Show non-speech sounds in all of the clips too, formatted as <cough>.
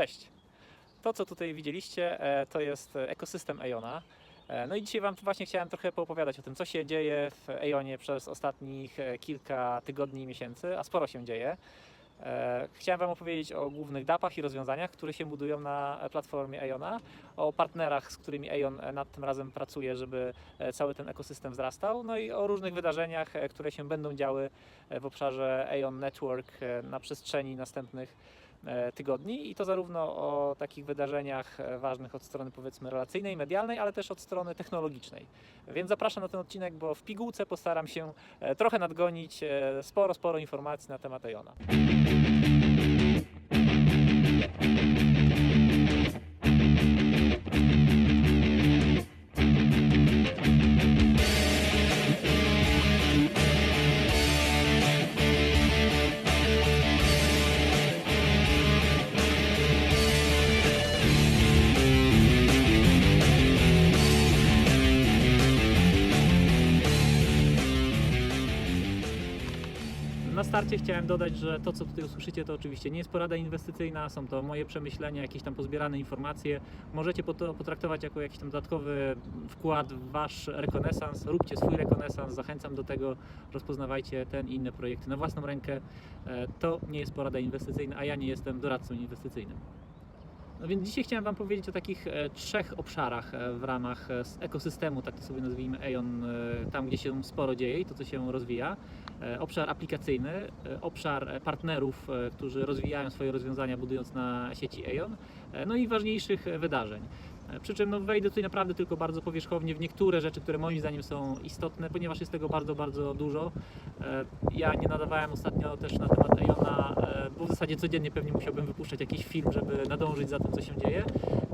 Cześć. To, co tutaj widzieliście, e, to jest ekosystem Eona. E, No i dzisiaj Wam właśnie chciałem trochę poopowiadać o tym, co się dzieje w Eonie przez ostatnich e, kilka tygodni i miesięcy, a sporo się dzieje. Chciałem Wam opowiedzieć o głównych dapach i rozwiązaniach, które się budują na platformie Eona, o partnerach, z którymi Eon nad tym razem pracuje, żeby cały ten ekosystem wzrastał, no i o różnych wydarzeniach, które się będą działy w obszarze Eon Network na przestrzeni następnych tygodni i to zarówno o takich wydarzeniach e, ważnych od strony powiedzmy relacyjnej, medialnej, ale też od strony technologicznej. Więc zapraszam na ten odcinek, bo w pigułce postaram się e, trochę nadgonić e, sporo, sporo informacji na temat Eona. Starcie chciałem dodać, że to, co tutaj usłyszycie, to oczywiście nie jest porada inwestycyjna, są to moje przemyślenia, jakieś tam pozbierane informacje. Możecie to potraktować jako jakiś tam dodatkowy wkład w wasz rekonesans. Róbcie swój rekonesans, zachęcam do tego, rozpoznawajcie ten i inne projekty na własną rękę. E, To nie jest porada inwestycyjna, a ja nie jestem doradcą inwestycyjnym. No więc dzisiaj chciałem Wam powiedzieć o takich e, trzech obszarach e, w ramach e, ekosystemu, tak to sobie nazwijmy Eon, tam gdzie się sporo dzieje i to co się rozwija. Obszar aplikacyjny, obszar partnerów, którzy rozwijają swoje rozwiązania budując na sieci Eon, no i ważniejszych wydarzeń. E, Przy czym no, wejdę tutaj naprawdę tylko bardzo powierzchownie w niektóre rzeczy, które moim zdaniem są istotne, ponieważ jest tego bardzo, bardzo dużo. E, Ja nie nadawałem ostatnio też na temat Eona, e, bo w zasadzie codziennie pewnie musiałbym wypuszczać jakiś film, żeby nadążyć za tym, co się dzieje.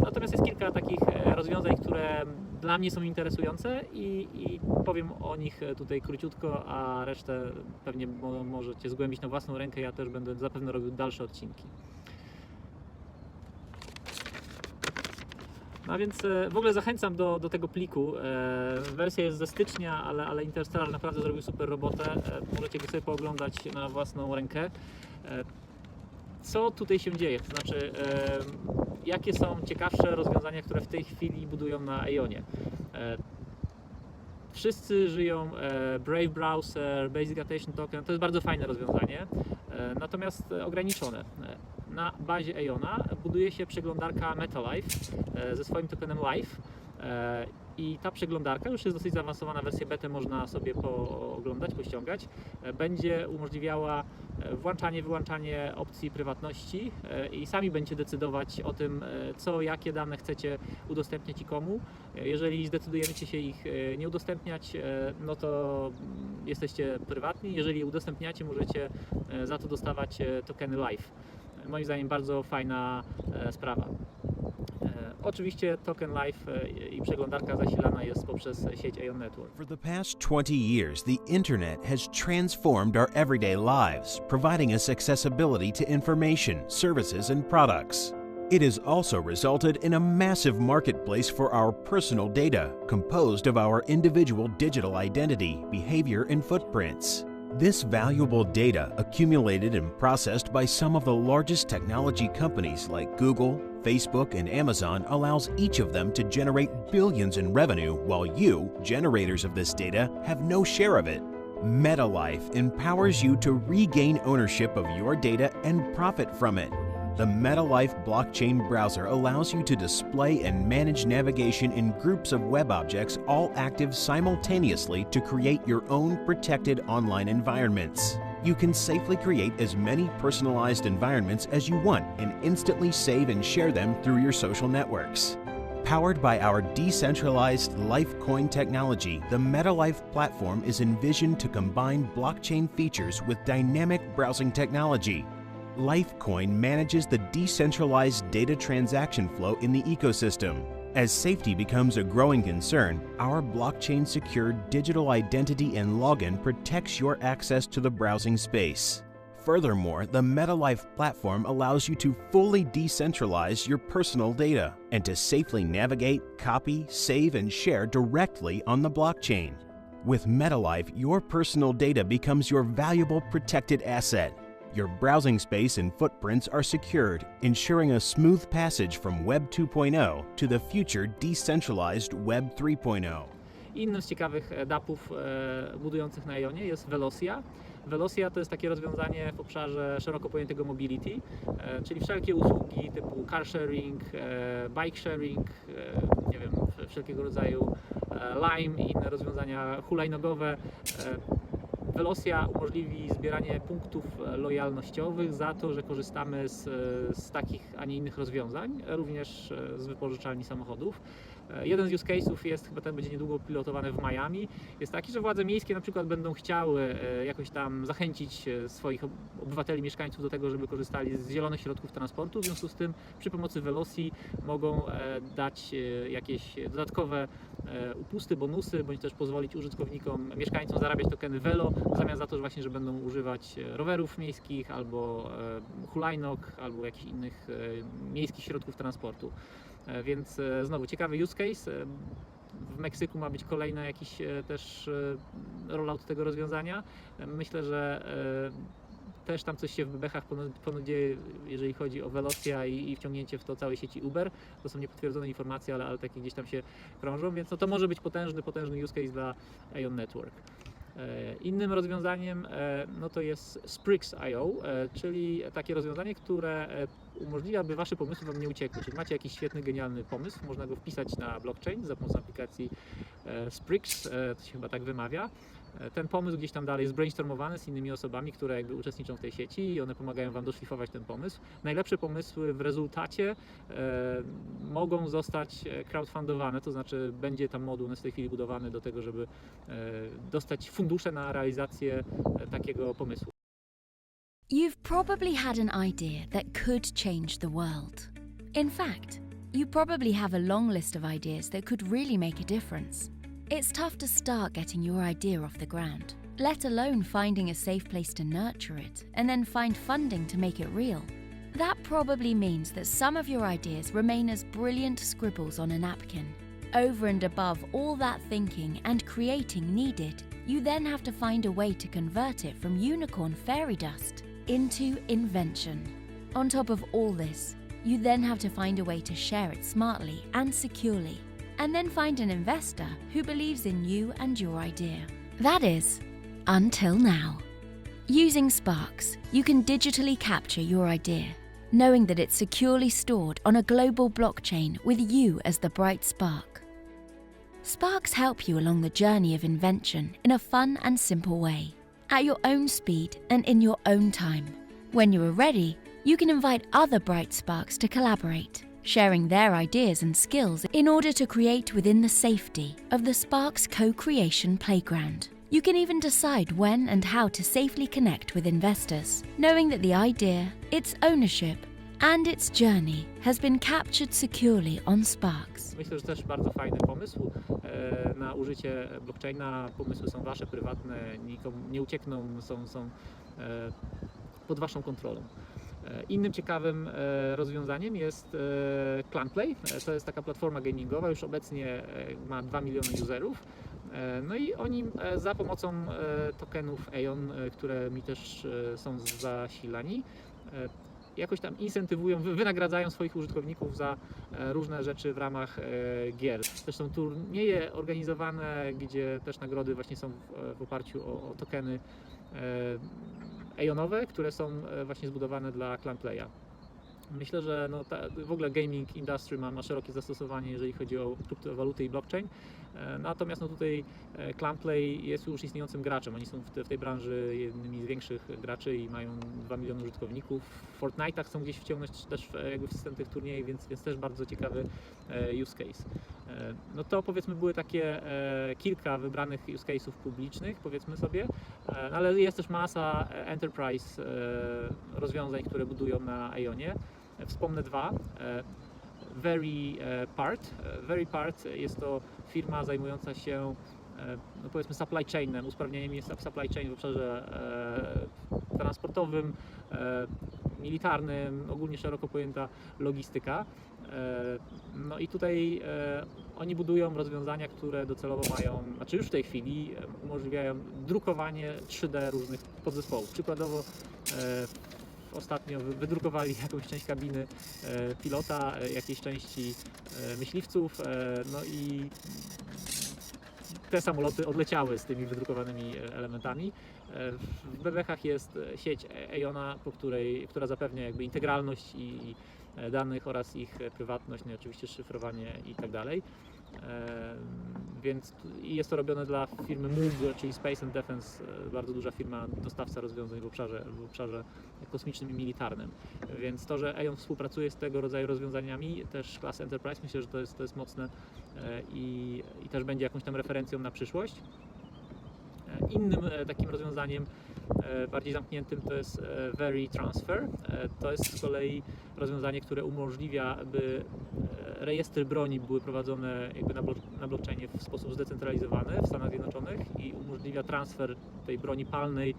Natomiast jest kilka takich rozwiązań, które dla mnie są interesujące i, i powiem o nich tutaj króciutko, a resztę pewnie mo- możecie zgłębić na własną rękę. Ja też będę zapewne robił dalsze odcinki. No więc e, w ogóle zachęcam do, do tego pliku. E, Wersja jest ze stycznia, ale, ale Interstellar naprawdę zrobił super robotę. E, Możecie go sobie pooglądać na własną rękę. Co tutaj się dzieje? To znaczy, jakie są ciekawsze rozwiązania, które w tej chwili budują na Eonie? Wszyscy żyją Brave Browser, Basic Attention Token. To jest bardzo fajne rozwiązanie, natomiast ograniczone. Na bazie Eona buduje się przeglądarka MetaLife e, ze swoim tokenem Live. E, I ta przeglądarka już jest dosyć zaawansowana wersję bety, można sobie pooglądać, pościągać. E, Będzie umożliwiała włączanie, wyłączanie opcji prywatności i sami będziecie decydować o tym, co, jakie dane chcecie udostępniać i komu. Jeżeli zdecydujecie się ich nie udostępniać, no to mm, jesteście prywatni. Jeżeli je udostępniacie, możecie za to dostawać tokeny live. Moim zdaniem bardzo fajna sprawa. Oczywiście token live e, i przeglądarka zasilana jest poprzez sieć Aeon Network. For the past 20 years, the Internet has transformed our everyday lives, providing us accessibility to information, services, and products. It has also resulted in a massive marketplace for our personal data, composed of our individual digital identity, behavior, and footprints. This valuable data, accumulated and processed by some of the largest technology companies like Google, Facebook, and Amazon, allows each of them to generate billions in revenue, while you, generators of this data, have no share of it. MetaLife empowers you to regain ownership of your data and profit from it. The MetaLife blockchain browser allows you to display and manage navigation in groups of web objects all active simultaneously to create your own protected online environments. You can safely create as many personalized environments as you want and instantly save and share them through your social networks. Powered by our decentralized Lifecoin technology, the MetaLife platform is envisioned to combine blockchain features with dynamic browsing technology. Lifecoin manages the decentralized data transaction flow in the ecosystem. As safety becomes a growing concern, our blockchain secured digital identity and login protects your access to the browsing space. Furthermore, the MetaLife platform allows you to fully decentralize your personal data and to safely navigate, copy, save, and share directly on the blockchain. With MetaLife, your personal data becomes your valuable protected asset. Your browsing space and footprints are secured, ensuring a smooth passage from Web 2.0 to the future decentralized Web 3.0. Innym z ciekawych e, dAppów e, budujących na Ionie jest Velocia. Velocia to jest takie rozwiązanie w obszarze szeroko pojętego mobility, e, czyli wszelkie usługi typu car sharing, bike sharing, nie wiem, wszelkiego rodzaju Lime i inne rozwiązania hulajnogowe. Velocia umożliwi zbieranie punktów e, lojalnościowych za to, że korzystamy z, e, z takich, a nie innych rozwiązań, również e, z wypożyczalni samochodów. E, Jeden z use case'ów jest, chyba ten będzie niedługo pilotowany w Miami, jest taki, że władze miejskie na przykład będą chciały e, jakoś tam zachęcić e, swoich ob- obywateli, mieszkańców do tego, żeby korzystali z zielonych środków transportu. W związku z tym przy pomocy Veloci mogą dać jakieś dodatkowe upusty, bonusy, bądź też pozwolić użytkownikom, mieszkańcom zarabiać tokeny Velo w zamian za to, że właśnie, że będą używać rowerów miejskich albo hulajnóg, albo jakichś innych miejskich środków transportu. E, Więc e, znowu ciekawy use case. E, W Meksyku ma być kolejny jakiś też rollout tego rozwiązania. Myślę, że też tam coś się w bebechach pono- pono dzieje, jeżeli chodzi o Velocia i, i wciągnięcie w to całej sieci Uber. To są niepotwierdzone informacje, ale, ale takie gdzieś tam się krążą, więc no to może być potężny, potężny use case dla Ion Network. Innym rozwiązaniem no to jest Sprix.io, czyli takie rozwiązanie, które umożliwia, by Wasze pomysły Wam nie uciekły. Czyli macie jakiś świetny, genialny pomysł, można go wpisać na blockchain za pomocą aplikacji e, Sprix, e, to się chyba tak wymawia. E, Ten pomysł gdzieś tam dalej jest brainstormowany z innymi osobami, które jakby uczestniczą w tej sieci i one pomagają Wam doszlifować ten pomysł. Najlepsze pomysły w rezultacie mogą zostać crowdfundowane, to znaczy będzie tam moduł, jest w tej chwili budowany do tego, żeby dostać fundusze na realizację takiego pomysłu. You've probably had an idea that could change the world. In fact, you probably have a long list of ideas that could really make a difference. It's tough to start getting your idea off the ground, let alone finding a safe place to nurture it and then find funding to make it real. That probably means that some of your ideas remain as brilliant scribbles on a napkin. Over and above all that thinking and creating needed, you then have to find a way to convert it from unicorn fairy dust into invention. On top of all this, you then have to find a way to share it smartly and securely, and then find an investor who believes in you and your idea. That is, until now. Using Sparks, you can digitally capture your idea, knowing that it's securely stored on a global blockchain with you as the bright spark. Sparks help you along the journey of invention in a fun and simple way, at your own speed and in your own time. When you are ready, you can invite other bright sparks to collaborate, sharing their ideas and skills in order to create within the safety of the Sparks co creation playground. You can even decide when and how to safely connect with investors, knowing that the idea, its ownership, and its journey has been captured securely on Sparks. Myślę, że też bardzo fajny pomysł e, na użycie blockchaina. Pomysły są Wasze, prywatne, nikomu nie uciekną, są, są e, pod Waszą kontrolą. E, Innym ciekawym rozwiązaniem jest Clanplay. To jest taka platforma gamingowa, już obecnie ma 2 miliony userów. No i oni za pomocą tokenów Aeon, które mi też są zasilani, jakoś tam incentywują, wy- wynagradzają swoich użytkowników za e, różne rzeczy w ramach e, gier. Też są turnieje organizowane, gdzie też nagrody właśnie są w, w oparciu o, o tokeny e, Aeonowe, które są e, właśnie zbudowane dla Clanplaya. Myślę, że no ta, w ogóle gaming industry ma, ma szerokie zastosowanie, jeżeli chodzi o kryptowaluty i blockchain. E, Natomiast no tutaj e, Clanplay jest już istniejącym graczem. Oni są w, te, w tej branży jednymi z większych graczy i mają 2 miliony użytkowników. W Fortnite'ach chcą gdzieś wciągnąć też jakby w system tych turniejów, więc, więc też bardzo ciekawy e, use case. No to powiedzmy były takie kilka wybranych use case'ów publicznych, powiedzmy sobie, no ale jest też masa enterprise rozwiązań, które budują na Ionie. Wspomnę dwa. E, Very e, Part. E, Very Part jest to firma zajmująca się no powiedzmy supply chainem, usprawnieniem sup- supply chain w obszarze transportowym, militarnym, ogólnie szeroko pojęta logistyka. No i tutaj oni budują rozwiązania, które docelowo mają, znaczy już w tej chwili umożliwiają drukowanie 3D różnych podzespołów. Przykładowo Ostatnio wy- wydrukowali <laughs> jakąś część kabiny e, pilota, e, jakieś części e, myśliwców, no i te samoloty odleciały z tymi wydrukowanymi elementami. W bebechach jest sieć EONA, po której, która zapewnia jakby integralność i e, danych oraz ich prywatność, no i oczywiście szyfrowanie i tak dalej. Więc jest to robione dla firmy MUG, czyli Space and Defense, e, bardzo duża firma, dostawca rozwiązań w obszarze, w obszarze kosmicznym i militarnym. Więc to, że EON współpracuje z tego rodzaju rozwiązaniami, też klasy Enterprise, myślę, że to jest, to jest mocne e, i, i też będzie jakąś tam referencją na przyszłość. E, Innym takim rozwiązaniem, bardziej zamkniętym, to jest e, Very Transfer. E, To jest z kolei rozwiązanie, które umożliwia, by e, rejestry broni były prowadzone jakby na, blok- na blockchainie w sposób zdecentralizowany w Stanach Zjednoczonych i umożliwia transfer tej broni palnej e,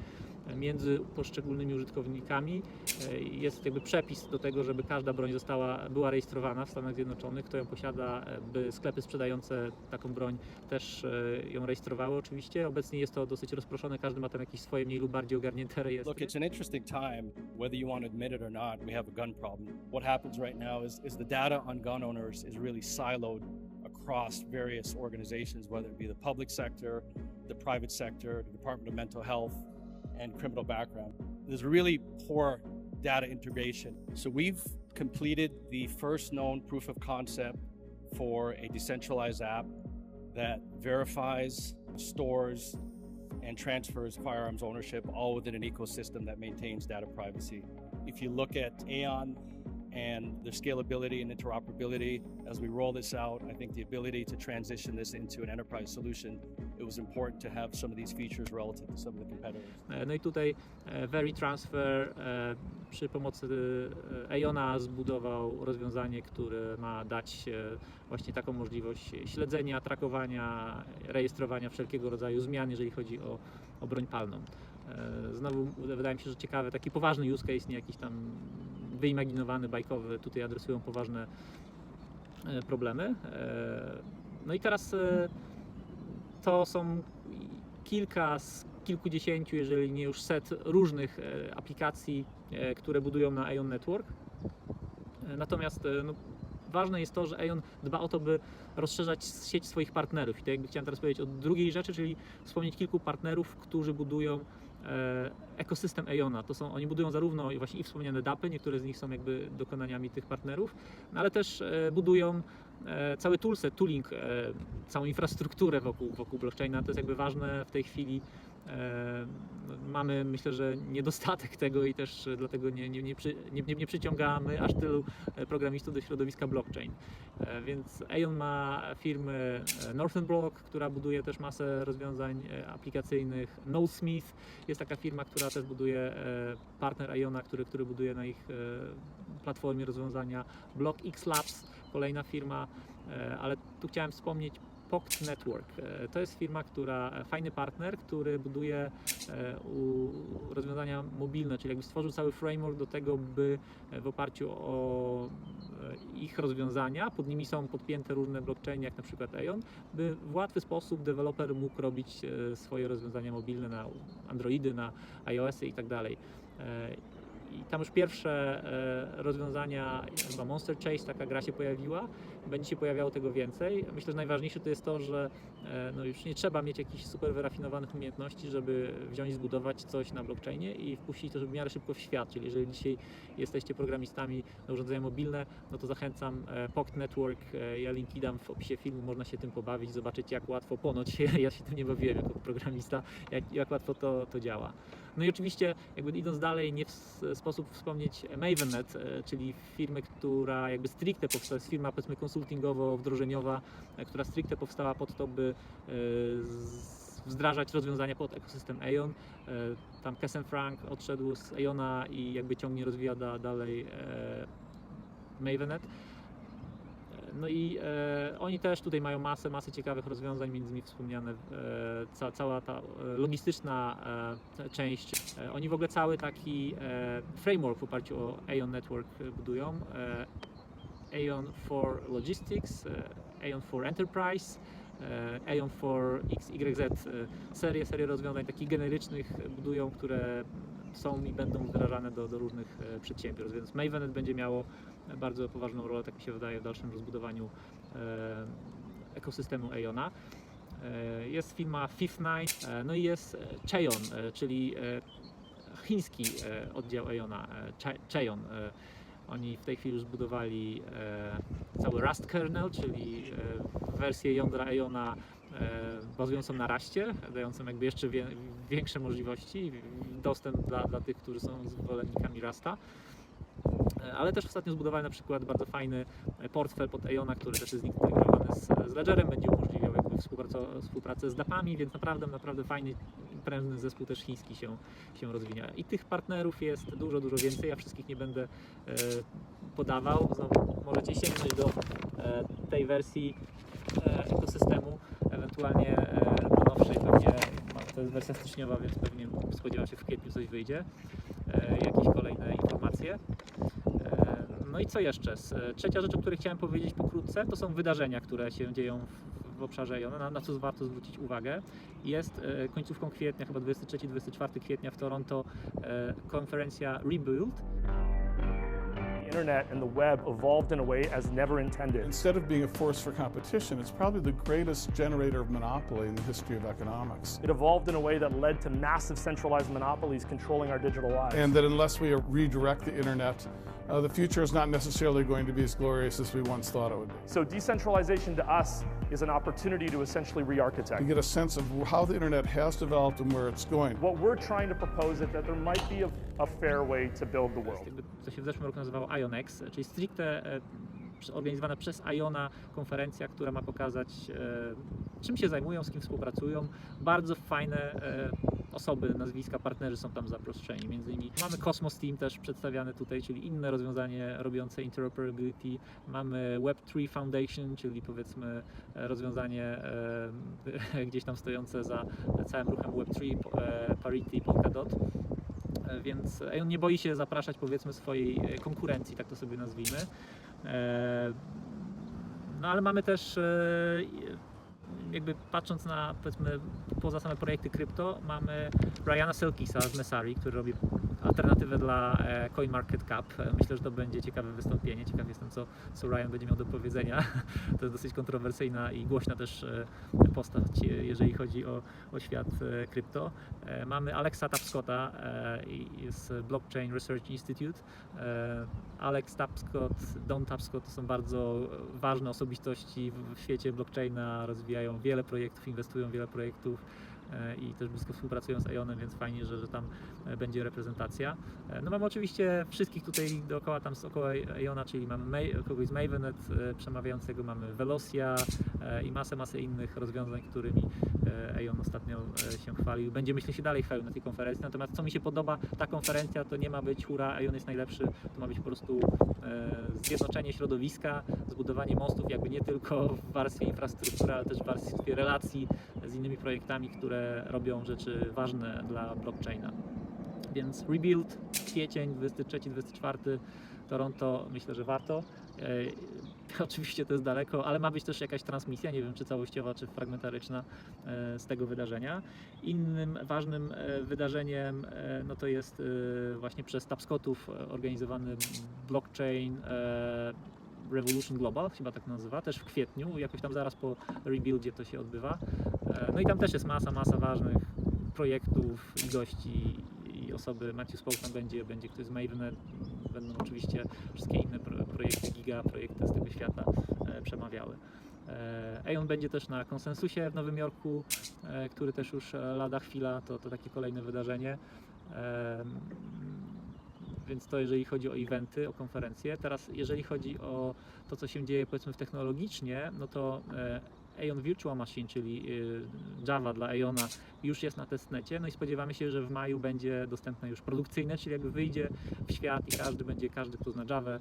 między poszczególnymi użytkownikami. E, Jest jakby przepis do tego, żeby każda broń została, była rejestrowana w Stanach Zjednoczonych. Kto ją posiada, e, by sklepy sprzedające taką broń też e, ją rejestrowały oczywiście. Obecnie jest to dosyć rozproszone, każdy ma tam jakieś swoje mniej lub bardziej ogarnięte rejestry. Look, it's an interesting time, whether you want to admit it or not. We have a gun problem. What happens right now is, is the data on gun owners is really siloed across various organizations, whether it be the public sector, the private sector, the Department of Mental Health, and criminal background. There's really poor data integration. So we've completed the first known proof of concept for a decentralized app that verifies, stores, and transfers firearms ownership all within an ecosystem that maintains data privacy. If you look at Aon and the scalability and interoperability as we roll this out, I think the ability to transition this into an enterprise solution, to No i tutaj e, Very Transfer e, przy pomocy Eona zbudował rozwiązanie, które ma dać e, właśnie taką możliwość śledzenia, trakowania, rejestrowania wszelkiego rodzaju zmian, jeżeli chodzi o, o broń palną. Znowu wydaje mi się, że ciekawy, taki poważny use case, nie jakiś tam wyimaginowany, bajkowy, tutaj adresują poważne problemy. No i teraz to są kilka z kilkudziesięciu, jeżeli nie już set różnych e, aplikacji, e, które budują na Aeon Network. E, Natomiast no, ważne jest to, że Aeon dba o to, by rozszerzać sieć swoich partnerów. I to jakby chciałem teraz powiedzieć o drugiej rzeczy, czyli wspomnieć kilku partnerów, którzy budują ekosystem Aeona. To są, oni budują zarówno właśnie i wspomniane DAPy, niektóre z nich są jakby dokonaniami tych partnerów, no ale też e, budują e, cały toolset, tooling, e, całą infrastrukturę wokół, wokół blockchaina. To jest jakby ważne w tej chwili. E, mamy myślę, że niedostatek <laughs> tego i też e, dlatego nie, nie, nie, przy, nie, nie, przyciągamy aż tylu e, programistów do środowiska blockchain. Więc Aeon ma firmę e, Northern Block, która buduje też masę rozwiązań aplikacyjnych. NoSmith jest taka firma, która też buduje partner Aeona, który, który buduje na ich platformie rozwiązania. Block X Labs, kolejna firma, ale tu chciałem wspomnieć Poct Network. E, To jest firma, która, e, fajny partner, który buduje e, rozwiązania mobilne, czyli jakby stworzył cały framework do tego, by w oparciu o ich rozwiązania, pod nimi są podpięte różne blockchainy, jak na przykład Aeon, by w łatwy sposób deweloper mógł robić swoje rozwiązania mobilne na Androidy, na iOSy i tak dalej. I tam już pierwsze rozwiązania, chyba Monster Chase, taka gra się pojawiła, będzie się pojawiało tego więcej. Myślę, że najważniejsze to jest to, że e, no już nie trzeba mieć jakichś super wyrafinowanych umiejętności, żeby wziąć i zbudować coś na blockchainie i wpuścić to w miarę szybko w świat. Czyli jeżeli dzisiaj jesteście programistami na urządzenia mobilne, no to zachęcam e, Pocket Network, e, ja linki dam w opisie filmu, można się tym pobawić, zobaczyć jak łatwo ponoć <laughs> ja się tym nie bawiłem jako programista, jak, jak łatwo to, to działa. No i oczywiście, jakby idąc dalej, nie w sposób wspomnieć Mavennet, czyli firmy, która jakby stricte powstała, jest firma powiedzmy konsultingowo-wdrożeniowa, e, która stricte powstała pod to, by e, wdrażać rozwiązania pod ekosystem Aeon. E, Tam Kessen Frank odszedł z Aeona i jakby ciągnie, rozwija da, dalej Mavennet. E, No i e, oni też tutaj mają masę, masę ciekawych rozwiązań, między innymi wspomniane e, ca, cała ta logistyczna e, część. E, oni w ogóle cały taki e, framework w oparciu o Aeon Network budują. E, Aeon for Logistics, e, Aeon for Enterprise, e, Aeon for XYZ, e, serię, serię rozwiązań takich generycznych budują, które są i będą wdrażane do, do różnych przedsiębiorstw, więc Mavenet będzie miało bardzo poważną rolę, tak mi się wydaje, w dalszym rozbudowaniu ekosystemu Eona. E, Jest firma Fifth Night, no i jest Cheon, czyli chiński oddział Eona, Che- Cheon. Oni w tej chwili już zbudowali e, cały Rust kernel, czyli e, wersję jądra Eona e, bazującą na raście, dającą jakby jeszcze wie, większe możliwości dostęp dla, dla tych, którzy są zwolennikami Rasta. E, Ale też ostatnio zbudowali na przykład bardzo fajny e, portfel pod Eona, który też jest zintegrowany z, z Ledgerem, będzie umożliwiał jakby współpracę, współpracę z DAP-ami, więc naprawdę, naprawdę fajny, prężny zespół też chiński się, się rozwija. I tych partnerów jest dużo, dużo więcej, ja wszystkich nie będę e, podawał. Znowu możecie sięgnąć do e, tej wersji e, ekosystemu, ewentualnie e, do nowszej pewnie, no, to jest wersja styczniowa, więc pewnie spodziewam się w kwietniu coś wyjdzie, e, jakieś kolejne informacje. E, No i co jeszcze? E, Trzecia rzecz, o której chciałem powiedzieć pokrótce, to są wydarzenia, które się dzieją w obszarze JONA, na, na co warto zwrócić uwagę. Jest e, końcówką kwietnia, chyba 23-24 kwietnia w Toronto, e, konferencja Rebuild, internet and the web evolved in a way as never intended. Instead of being a force for competition, it's probably the greatest generator of monopoly in the history of economics. It evolved in a way that led to massive centralized monopolies controlling our digital lives. And that unless we redirect the internet, uh, the future is not necessarily going to be as glorious as we once thought it would be. so decentralization to us is an opportunity to essentially re-architect. get a sense of how the internet has developed and where it's going. What we're trying to propose is that there might be a, a fair way to build the world. co się w zeszłym roku nazywało IONEX, czyli stricte e, organizowana przez IONA konferencja, która ma pokazać e, czym się zajmują, z kim współpracują. Bardzo fajne e, osoby, nazwiska, partnerzy są tam zaproszeni. Między innymi mamy Cosmos Team też przedstawiane tutaj, czyli inne rozwiązanie robiące interoperability. Mamy Web3 Foundation, czyli powiedzmy e, rozwiązanie e, <laughs> gdzieś tam stojące za całym ruchem Web3, po- e, Parity, Polkadot. E, Więc on nie boi się zapraszać powiedzmy swojej konkurencji, tak to sobie nazwijmy. No ale mamy też jakby patrząc na powiedzmy poza same projekty krypto, mamy Ryana Selkisa z Messari, który robi alternatywę dla e, CoinMarketCap. E, Myślę, że to będzie ciekawe wystąpienie. Ciekaw jestem, co, co Ryan będzie miał do powiedzenia. <laughs> To jest dosyć kontrowersyjna i głośna też e, postać, jeżeli chodzi o, o świat krypto. Mamy Alexa Tapscotta z Blockchain Research Institute. Alex Tapscott, Don Tapscott to są bardzo ważne osobistości w świecie blockchaina, rozwijają wiele projektów, inwestują w wiele projektów e, i też blisko współpracują z Ionem, więc fajnie, że, że tam e, będzie reprezentacja. E, No mamy oczywiście wszystkich tutaj dookoła tam z około Iona, czyli mamy Ma- kogoś z Mavenet przemawiającego, mamy Velocia e, i masę, masę innych rozwiązań, którymi e, Ion ostatnio e, się chwalił. Będzie myślę się dalej chwalił na tej konferencji, natomiast co mi się podoba, ta konferencja to nie ma być hura, Ion jest najlepszy, to ma być po prostu e, zjednoczenie środowiska, zbudowanie mostów jakby nie tylko w warstwie infrastruktury, ale też w warstwie relacji z innymi projektami, które robią rzeczy ważne dla blockchaina. Więc Rebuild, kwiecień 23-24, Toronto, myślę, że warto. <laughs> Oczywiście to jest daleko, ale ma być też jakaś transmisja, nie wiem czy całościowa, czy fragmentaryczna e, z tego wydarzenia. Innym ważnym e, wydarzeniem e, no to jest właśnie przez Tapscotów organizowany blockchain Revolution Global, chyba tak nazywa, też w kwietniu, jakoś tam zaraz po rebuildzie to się odbywa. No i tam też jest masa, masa ważnych projektów i gości i osoby. Maciej Społk tam będzie, będzie ktoś z Mavenet, będą oczywiście wszystkie inne pro, projekty Giga, projekty z tego świata e, przemawiały. E, Aeon będzie też na konsensusie w Nowym Jorku, e, który też już e, lada chwila, to, to takie kolejne wydarzenie. Więc to jeżeli chodzi o eventy, o konferencje. Teraz jeżeli chodzi o to, co się dzieje powiedzmy technologicznie, no to Aeon Virtual Machine, czyli y, Java dla Aeona już jest na testnecie, no i spodziewamy się, że w maju będzie dostępne już produkcyjne, czyli jakby wyjdzie w świat i każdy będzie, każdy kto zna Java,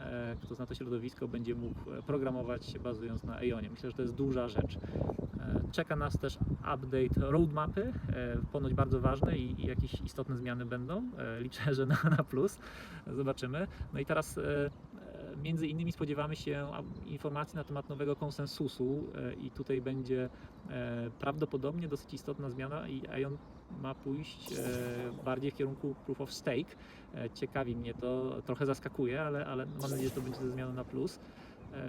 e, kto zna to środowisko, będzie mógł e, programować bazując na Aeonie. Myślę, że to jest duża rzecz. E, Czeka nas też update roadmapy, ponoć bardzo ważne i, i jakieś istotne zmiany będą. Liczę, że na, na plus. Zobaczymy. No i teraz Między innymi spodziewamy się informacji na temat nowego konsensusu e, i tutaj będzie e, prawdopodobnie dosyć istotna zmiana i Ion ma pójść e, bardziej w kierunku proof of stake. Ciekawi mnie to, trochę zaskakuje, ale, ale mam nadzieję, że to będzie ze zmianą na plus.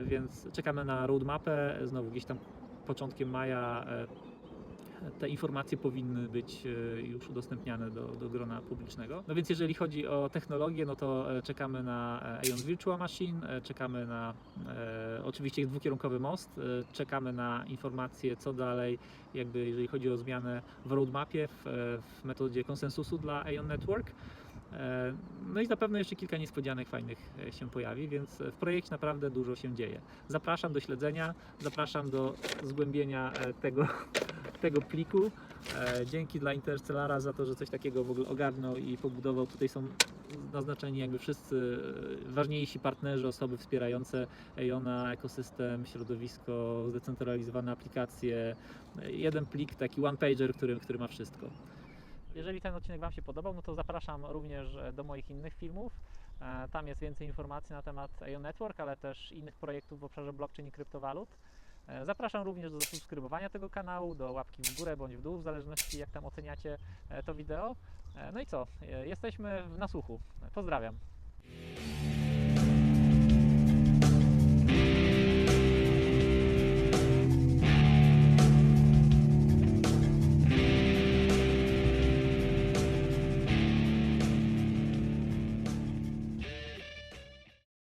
Więc czekamy na roadmapę, znowu gdzieś tam początkiem maja te informacje powinny być e, już udostępniane do, do grona publicznego. No więc jeżeli chodzi o technologię, no to e, czekamy na e, Aeon Virtual Machine, czekamy na e, oczywiście dwukierunkowy most, czekamy na informacje co dalej, jakby jeżeli chodzi o zmianę w roadmapie, w, w metodzie konsensusu dla Aeon Network. E, No i na pewno jeszcze kilka niespodzianek fajnych e, się pojawi, więc w projekcie naprawdę dużo się dzieje. Zapraszam do śledzenia, zapraszam do zgłębienia e, tego, <laughs> tego pliku. Dzięki dla Interstellara za to, że coś takiego w ogóle ogarnął i pobudował. Tutaj są naznaczeni jakby wszyscy ważniejsi partnerzy, osoby wspierające Eona, ekosystem, środowisko, zdecentralizowane aplikacje. Jeden plik, taki one pager, który, który ma wszystko. Jeżeli ten odcinek Wam się podobał, no to zapraszam również do moich innych filmów. E, Tam jest więcej informacji na temat Aeon Network, ale też innych projektów w obszarze blockchain i kryptowalut. E, Zapraszam również do subskrybowania tego kanału, do łapki w górę bądź w dół, w zależności jak tam oceniacie e, to wideo. No i co? Jesteśmy w nasłuchu. Pozdrawiam.